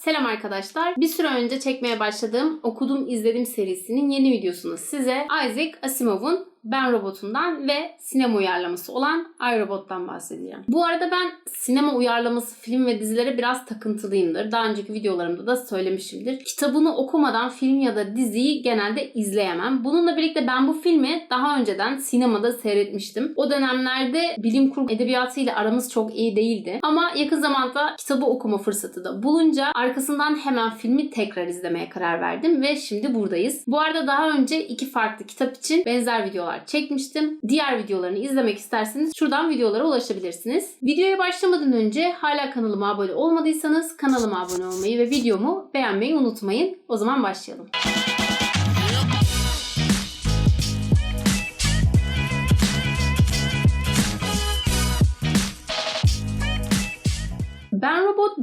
Selam arkadaşlar. Bir süre önce çekmeye başladığım Okudum İzledim serisinin yeni videosunu size Isaac Asimov'un ben Robot'undan ve sinema uyarlaması olan iRobot'tan bahsedeceğim. Bu arada ben sinema uyarlaması film ve dizilere biraz takıntılıyımdır. Daha önceki videolarımda da söylemişimdir. Kitabını okumadan film ya da diziyi genelde izleyemem. Bununla birlikte ben bu filmi daha önceden sinemada seyretmiştim. O dönemlerde bilim kurgu edebiyatıyla aramız çok iyi değildi. Ama yakın zamanda kitabı okuma fırsatı da bulunca arkasından hemen filmi tekrar izlemeye karar verdim ve şimdi buradayız. Bu arada daha önce iki farklı kitap için benzer videolar çekmiştim. Diğer videolarını izlemek isterseniz şuradan videolara ulaşabilirsiniz. Videoya başlamadan önce hala kanalıma abone olmadıysanız kanalıma abone olmayı ve videomu beğenmeyi unutmayın. O zaman başlayalım.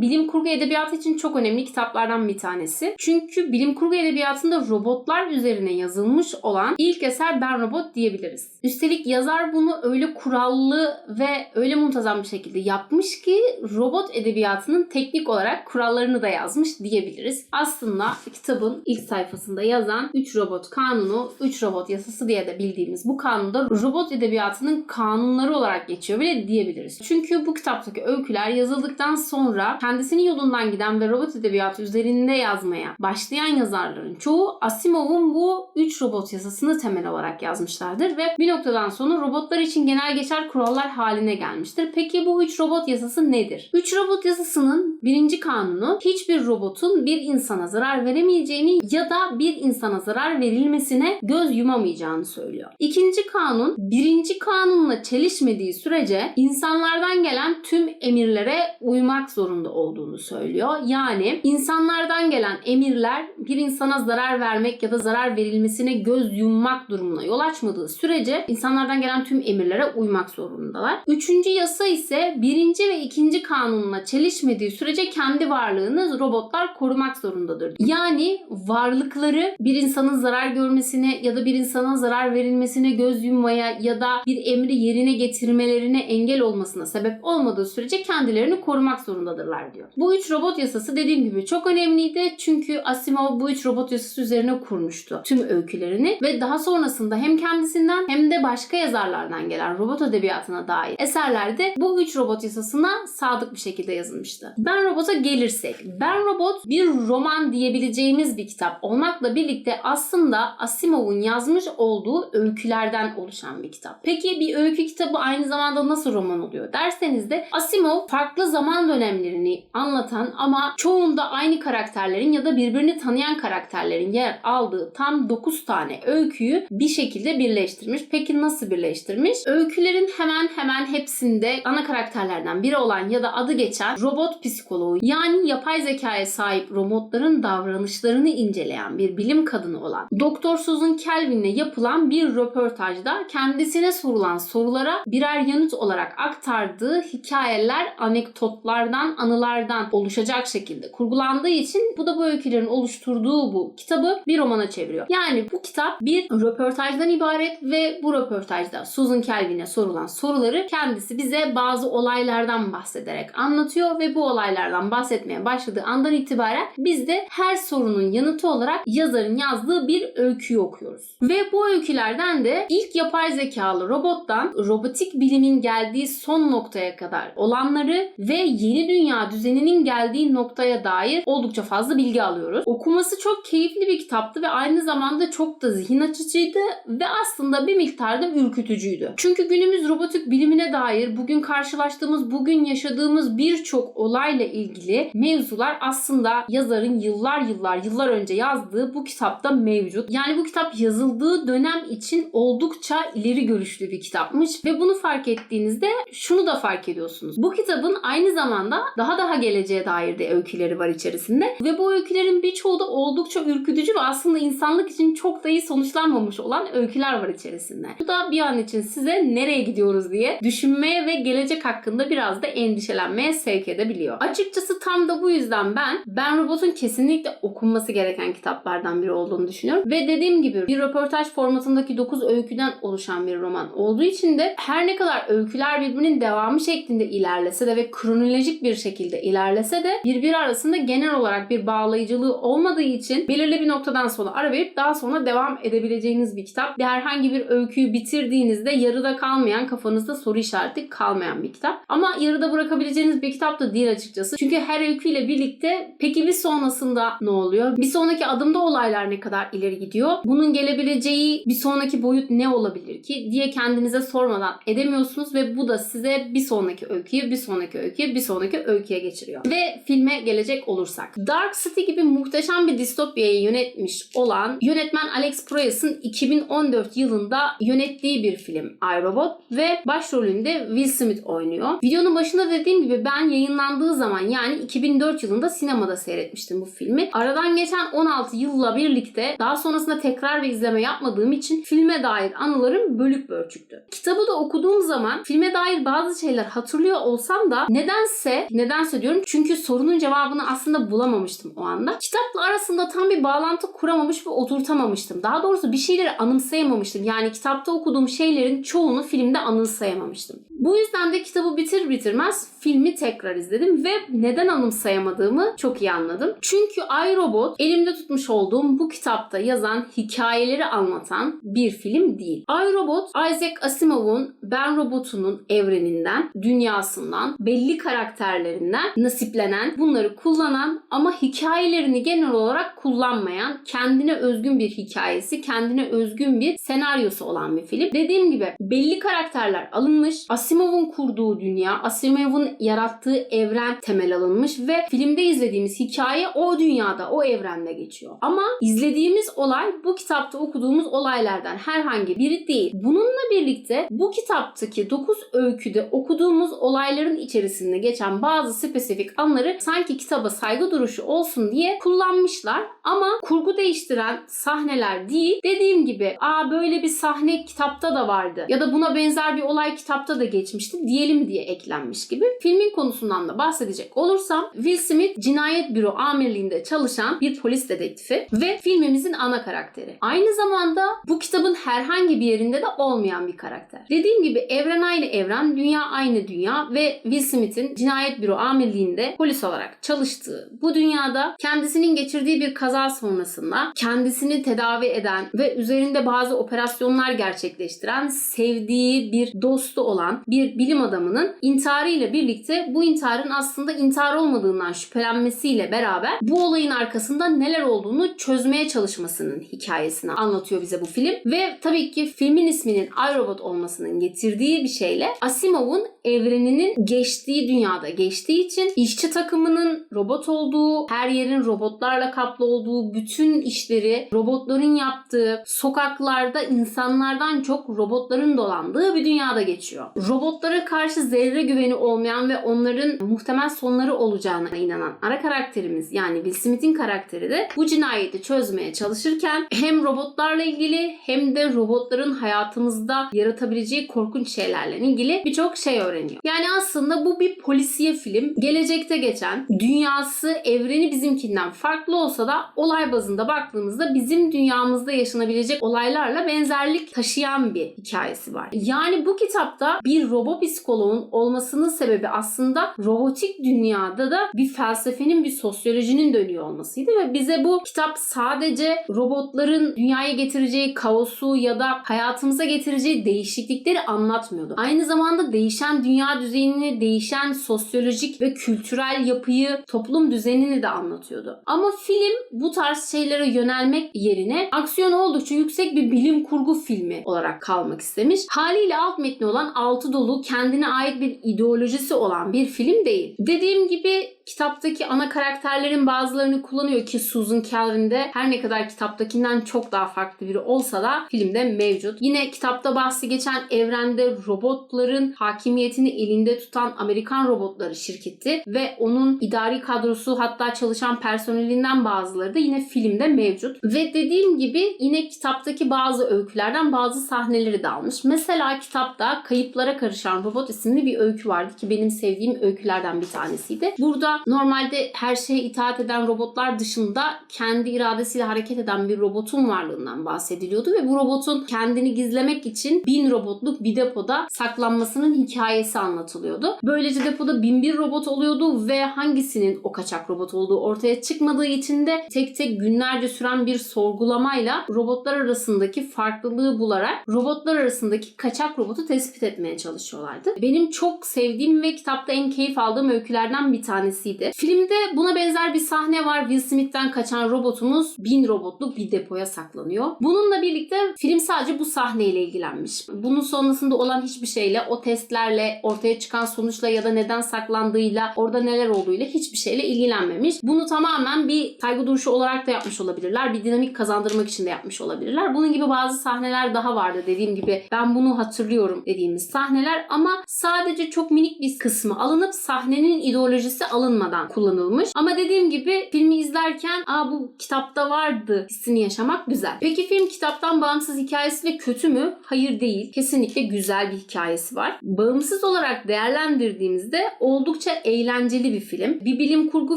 Bilim kurgu edebiyatı için çok önemli kitaplardan bir tanesi. Çünkü bilim kurgu edebiyatında robotlar üzerine yazılmış olan ilk eser Ben Robot diyebiliriz. Üstelik yazar bunu öyle kurallı ve öyle muntazam bir şekilde yapmış ki robot edebiyatının teknik olarak kurallarını da yazmış diyebiliriz. Aslında kitabın ilk sayfasında yazan 3 robot kanunu, 3 robot yasası diye de bildiğimiz bu kanunda robot edebiyatının kanunları olarak geçiyor bile diyebiliriz. Çünkü bu kitaptaki öyküler yazıldıktan sonra kendisinin yolundan giden ve robot edebiyatı üzerinde yazmaya başlayan yazarların çoğu Asimov'un bu 3 robot yasasını temel olarak yazmışlardır ve bir noktadan sonra robotlar için genel geçer kurallar haline gelmiştir. Peki bu 3 robot yasası nedir? 3 robot yasasının birinci kanunu hiçbir robotun bir insana zarar veremeyeceğini ya da bir insana zarar verilmesine göz yumamayacağını söylüyor. İkinci kanun birinci kanunla çelişmediği sürece insanlardan gelen tüm emirlere uymak zorunda olduğunu söylüyor. Yani insanlardan gelen emirler bir insana zarar vermek ya da zarar verilmesine göz yummak durumuna yol açmadığı sürece insanlardan gelen tüm emirlere uymak zorundalar. Üçüncü yasa ise birinci ve ikinci kanunla çelişmediği sürece kendi varlığını robotlar korumak zorundadır. Yani varlıkları bir insanın zarar görmesine ya da bir insana zarar verilmesine göz yummaya ya da bir emri yerine getirmelerine engel olmasına sebep olmadığı sürece kendilerini korumak zorundadırlar diyor. Bu üç robot yasası dediğim gibi çok önemliydi. Çünkü Asimov bu üç robot yasası üzerine kurmuştu tüm öykülerini ve daha sonrasında hem kendisinden hem de başka yazarlardan gelen robot edebiyatına dair eserlerde bu üç robot yasasına sadık bir şekilde yazılmıştı. Ben Robot'a gelirsek, Ben Robot bir roman diyebileceğimiz bir kitap olmakla birlikte aslında Asimov'un yazmış olduğu öykülerden oluşan bir kitap. Peki bir öykü kitabı aynı zamanda nasıl roman oluyor derseniz de Asimov farklı zaman dönemlerini anlatan ama çoğunda aynı karakterlerin ya da birbirini tanıyan karakterlerin yer aldığı tam 9 tane öyküyü bir şekilde birleştirmiş. Peki nasıl birleştirmiş? Öykülerin hemen hemen hepsinde ana karakterlerden biri olan ya da adı geçen robot psikoloğu yani yapay zekaya sahip robotların davranışlarını inceleyen bir bilim kadını olan Doktor Susan Kelvin'le yapılan bir röportajda kendisine sorulan sorulara birer yanıt olarak aktardığı hikayeler anekdotlardan, anılardan oluşacak şekilde kurgulandığı için bu da bu öykülerin oluşturduğu bu kitabı bir romana çeviriyor. Yani bu kitap bir röportajdan ibaret ve bu röportajda Susan Kelvin'e sorulan soruları kendisi bize bazı olaylardan bahsederek anlatıyor ve bu olaylardan bahsetmeye başladığı andan itibaren biz de her sorunun yanıtı olarak yazarın yazdığı bir öyküyü okuyoruz. Ve bu öykülerden de ilk yapay zekalı robottan robotik bilimin geldiği son noktaya kadar olanları ve yeni dünya düzeninin geldiği noktaya dair oldukça fazla bilgi alıyoruz. Okuması çok keyifli bir kitaptı ve aynı zamanda çok da zihin açıcıydı ve aslında bir miktarda ürkütücüydü. Çünkü günümüz robotik bilimine dair bugün karşılaştığımız, bugün yaşadığımız birçok olayla ilgili mevzular aslında yazarın yıllar yıllar yıllar önce yazdığı bu kitapta mevcut. Yani bu kitap yazıldığı dönem için oldukça ileri görüşlü bir kitapmış ve bunu fark ettiğinizde şunu da fark ediyorsunuz. Bu kitabın aynı zamanda daha daha geleceğe dair de öyküleri var içerisinde ve bu öykülerin birçoğu da oldukça ürkütücü ve aslında insanlık için çok da iyi sonuçlanmamış olan öyküler var içerisinde. Bu da bir an için size nereye gidiyoruz diye düşünmeye ve gelecek hakkında biraz da endişelenmeye sevk edebiliyor. Açıkçası tam da bu yüzden ben Ben Robot'un kesinlikle okunması gereken kitaplardan biri olduğunu düşünüyorum. Ve dediğim gibi bir röportaj formatındaki 9 öyküden oluşan bir roman olduğu için de her ne kadar öyküler birbirinin devamı şeklinde ilerlese de ve kronolojik bir şekilde ilerlese de birbiri arasında genel olarak bir bağlayıcılığı olmadığı için belirli bir noktadan sonra ara verip daha sonra devam edebileceğiniz bir kitap. Herhangi bir öyküyü bitirdiğinizde yarıda kalmayan, kafanızda soru işareti kalmayan bir kitap. Ama yarıda bırakabileceğiniz bir kitap da değil açıkçası. Çünkü her öyküyle birlikte peki bir sonrasında ne oluyor? Bir sonraki adımda olaylar ne kadar ileri gidiyor? Bunun gelebileceği bir sonraki boyut ne olabilir ki diye kendinize sormadan edemiyorsunuz ve bu da size bir sonraki öyküyü, bir sonraki öyküyü, bir sonraki öyküye geçiriyor. Ve filme gelecek olursak. Dark City gibi muhteşem bir distopyayı yönetmiş olan yönetmen Alex Proyas'ın 2014 yılında yönettiği bir film iRobot ve başrolünde Will Smith oynuyor. Videonun başında dediğim gibi ben yayınlandığı zaman yani 2004 yılında sinemada seyretmiştim bu filmi. Aradan geçen 16 yılla birlikte daha sonrasında tekrar ve izleme yapmadığım için filme dair anılarım bölük pörçüktü. Kitabı da okuduğum zaman filme dair bazı şeyler hatırlıyor olsam da nedense, nedense diyorum çünkü sorunun cevabını aslında bulamamıştım o anda. Kitapla arasında tam bir bağlantı kuramamış ve oturtamamıştım. Daha doğrusu bir şeyleri anımsayamamıştım. Yani kitapta okuduğum şeylerin çoğunu filmde anımsayamamıştım. Bu yüzden de kitabı bitir bitirmez filmi tekrar izledim ve neden anımsayamadığımı çok iyi anladım. Çünkü iRobot elimde tutmuş olduğum bu kitapta yazan hikayeleri anlatan bir film değil. iRobot Isaac Asimov'un Ben Robot'unun evreninden, dünyasından, belli karakterlerinden nasiplenen, bunları kullanan ama hikayelerini genel olarak kullanmayan, kendine özgün bir hikayesi, kendine özgün bir senaryosu olan bir film. Dediğim gibi belli karakterler alınmış, Asimov'un kurduğu dünya, Asimov'un yarattığı evren temel alınmış ve filmde izlediğimiz hikaye o dünyada, o evrende geçiyor. Ama izlediğimiz olay bu kitapta okuduğumuz olaylardan herhangi biri değil. Bununla birlikte bu kitaptaki 9 öyküde okuduğumuz olayların içerisinde geçen bazı spesifik anları sanki kitaba saygı duruşu olsun diye kullanmışlar ama kurgu değiştiren sahneler değil. Dediğim gibi aa böyle bir sahne kitapta da vardı ya da buna benzer bir olay kitapta da geçmişti diyelim diye eklenmiş gibi. Filmin konusundan da bahsedecek olursam Will Smith cinayet büro amirliğinde çalışan bir polis dedektifi ve filmimizin ana karakteri. Aynı zamanda bu kitabın herhangi bir yerinde de olmayan bir karakter. Dediğim gibi evren aynı evren, dünya aynı dünya ve Will Smith'in cinayet büro amirliğinde polis olarak çalıştığı bu dünyada kendisinin geçirdiği bir kaza sonrasında kendisini tedavi eden ve üzerinde bazı operasyonlar gerçekleştiren sevdiği bir dostu olan bir bilim adamının intiharıyla birlikte bu intiharın aslında intihar olmadığından şüphelenmesiyle beraber bu olayın arkasında neler olduğunu çözmeye çalışmasının hikayesini anlatıyor bize bu film. Ve tabii ki filmin isminin iRobot olmasının getirdiği bir şeyle Asimov'un evreninin geçtiği dünyada geçtiği için işçi takımının robot olduğu, her yerin robotlarla kaplı olduğu, bütün işleri robotların yaptığı, sokaklarda insanlardan çok robotların dolandığı bir dünyada geçiyor. Robotlara karşı zerre güveni olmayan ve onların muhtemel sonları olacağına inanan ara karakterimiz yani Will Smith'in karakteri de bu cinayeti çözmeye çalışırken hem robotlarla ilgili hem de robotların hayatımızda yaratabileceği korkunç şeylerle ilgili birçok şey öğreniyor. Yani aslında bu bir polisiye film. Gelecekte geçen dünyası, evreni bizimkinden farklı olsa da olay bazında baktığımızda bizim dünyamızda yaşanabilecek olaylarla benzerlik taşıyan bir hikayesi var. Yani bu kitapta bir robot psikoloğun olmasının sebebi aslında robotik dünyada da bir felsefenin, bir sosyolojinin dönüyor olmasıydı ve bize bu kitap sadece robotların dünyaya getireceği kaosu ya da hayatımıza getireceği değişiklikleri anlatmıyordu. Aynı zamanda değişen dünya düzenini, değişen sosyolojik ve kültürel yapıyı, toplum düzenini de anlatıyordu. Ama film bu tarz şeylere yönelmek yerine aksiyon oldukça yüksek bir bilim kurgu filmi olarak kalmak istemiş. Haliyle alt metni olan altı dolu kendine ait bir ideolojisi olan bir film değil. Dediğim gibi kitaptaki ana karakterlerin bazılarını kullanıyor ki Susan Calvin de her ne kadar kitaptakinden çok daha farklı biri olsa da filmde mevcut. Yine kitapta bahsi geçen evrende robotların hakimiyetini elinde tutan Amerikan Robotları şirketi ve onun idari kadrosu hatta çalışan personelinden bazıları da yine filmde mevcut. Ve dediğim gibi yine kitaptaki bazı öykülerden bazı sahneleri de almış. Mesela kitapta Kayıplara Karışan Robot isimli bir öykü vardı ki benim sevdiğim öykülerden bir tanesiydi. Burada normalde her şeye itaat eden robotlar dışında kendi iradesiyle hareket eden bir robotun varlığından bahsediliyordu ve bu robotun kendini gizlemek için bin robotluk bir depoda saklanmasının hikayesi anlatılıyordu. Böylece depoda bin bir robot oluyordu ve hangisinin o kaçak robot olduğu ortaya çıkmadığı için de tek tek günlerce süren bir sorgulamayla robotlar arasındaki farklılığı bularak robotlar arasındaki kaçak robotu tespit etmeye çalışıyorlardı. Benim çok sevdiğim ve kitapta en keyif aldığım öykülerden bir tanesiydi. Filmde buna benzer bir sahne var. Will Smith'ten kaçan robotumuz bin robotluk bir depoya saklanıyor. Bununla birlikte film sadece bu sahneyle ilgilenmiş. Bunun sonrasında olan hiçbir şeyle, o testlerle, ortaya çıkan sonuçla ya da neden saklandığıyla, orada neler olduğuyla hiçbir şeyle ilgilenmemiş. Bunu tamamen bir saygı duruşu olarak da yapmış olabilirler. Bir dinamik kazandırmak için de yapmış olabilirler. Bunun gibi bazı sahneler daha vardı dediğim gibi. Ben bunu hatırlıyorum dediğimiz sahneler ama sadece çok minik bir kısmı alınıp sahnenin ideolojisi alınmadan kullanılmış. Ama dediğim gibi filmi izlerken aa bu kitapta vardı hissini yaşamak güzel. Peki film kitaptan bağımsız hikayesi ve kötü mü? Hayır değil. Kesinlikle güzel bir hikayesi var. Bağımsız olarak değerlendirdiğimizde oldukça eğlenceli bir film. Bir bilim kurgu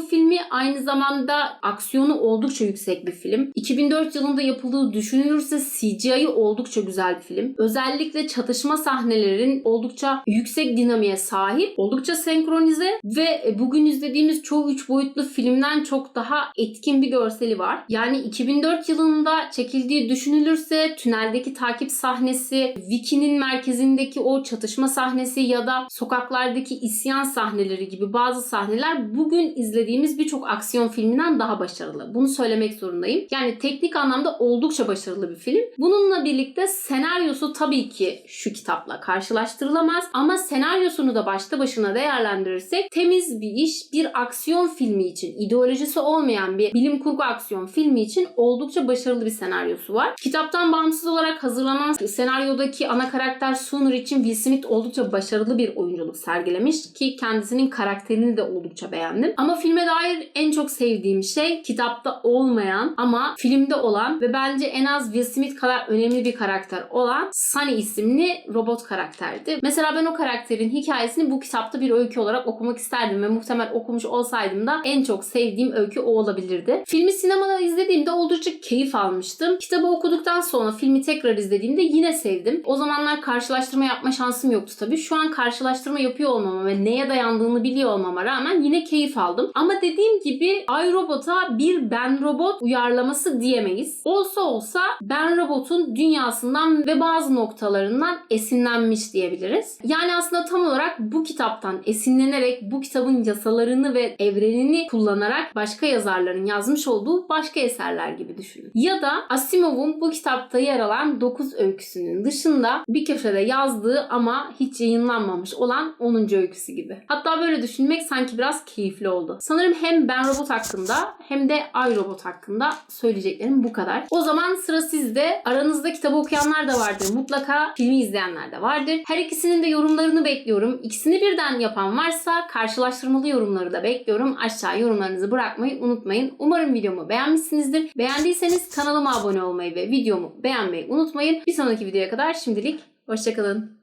filmi aynı zamanda aksiyonu oldukça yüksek bir film. 2004 yılında yapıldığı düşünülürse CGI'yi oldukça güzel bir film. Özellikle çatışma sahnelerin oldukça yüksek dinamiğe sahip, oldukça senkronize ve bugün izlediğimiz çoğu üç boyutlu filmden çok daha etkin bir görseli var. Yani 2004 yılında çekildiği düşünülürse tüneldeki takip sahnesi, Wiki'nin merkezindeki o çatışma sahnesi ya da sokaklardaki isyan sahneleri gibi bazı sahneler bugün izlediğimiz birçok aksiyon filminden daha başarılı. Bunu söylemek zorundayım. Yani teknik anlamda oldukça başarılı bir film. Bununla birlikte senaryosu tabii ki şu kitapla karşılaştırılamaz ama senaryosunu da başta başına değerlendirirsek temiz bir iş bir aksiyon filmi için ideolojisi olmayan bir bilim kurgu aksiyon filmi için oldukça başarılı bir senaryosu var. Kitaptan bağımsız olarak hazırlanan senaryodaki ana karakter Sooner için Will Smith oldukça başarılı bir oyunculuk sergilemiş ki kendisinin karakterini de oldukça beğendim. Ama filme dair en çok sevdiğim şey kitapta olmayan ama filmde olan ve bence en az Will Smith kadar önemli bir karakter olan Sunny isimli robot karakterdi. Mesela ben o karakterin hikayesini bu kitapta bir öykü olarak okumak isterdim ve muhtemel okumuş olsaydım da en çok sevdiğim öykü o olabilirdi. Filmi sinemada izlediğimde oldukça keyif almıştım. Kitabı okuduktan sonra filmi tekrar izlediğimde yine sevdim. O zamanlar karşılaştırma yapma şansım yoktu tabii. Şu an karşılaştırma yapıyor olmama ve neye dayandığını biliyor olmama rağmen yine keyif aldım. Ama dediğim gibi iRobot'a bir Ben Robot uyarlaması diyemeyiz. Olsa olsa Ben Robot'un dünyasından ve bazı noktalarından esinlenmiş diyebiliriz. Yani aslında tam olarak bu kitaptan esinlenerek bu kitabın yasalarını ve evrenini kullanarak başka yazarların yazmış olduğu başka eserler gibi düşünün. Ya da Asimov'un bu kitapta yer alan 9 öyküsünün dışında bir köşede yazdığı ama hiç yayınlanmamış olan 10. öyküsü gibi. Hatta böyle düşünmek sanki biraz keyifli oldu. Sanırım hem Ben Robot hakkında hem de iRobot hakkında söyleyeceklerim bu kadar. O zaman sıra sizde. Aranızda kitabı okuyanlar da vardır. Mutlaka filmi izleyenler de vardır. Her ikisinin de yorumlarını bekliyorum. İkisini birden yapan varsa karşılaştırmalı yorumları da bekliyorum. Aşağı yorumlarınızı bırakmayı unutmayın. Umarım videomu beğenmişsinizdir. Beğendiyseniz kanalıma abone olmayı ve videomu beğenmeyi unutmayın. Bir sonraki videoya kadar şimdilik hoşçakalın.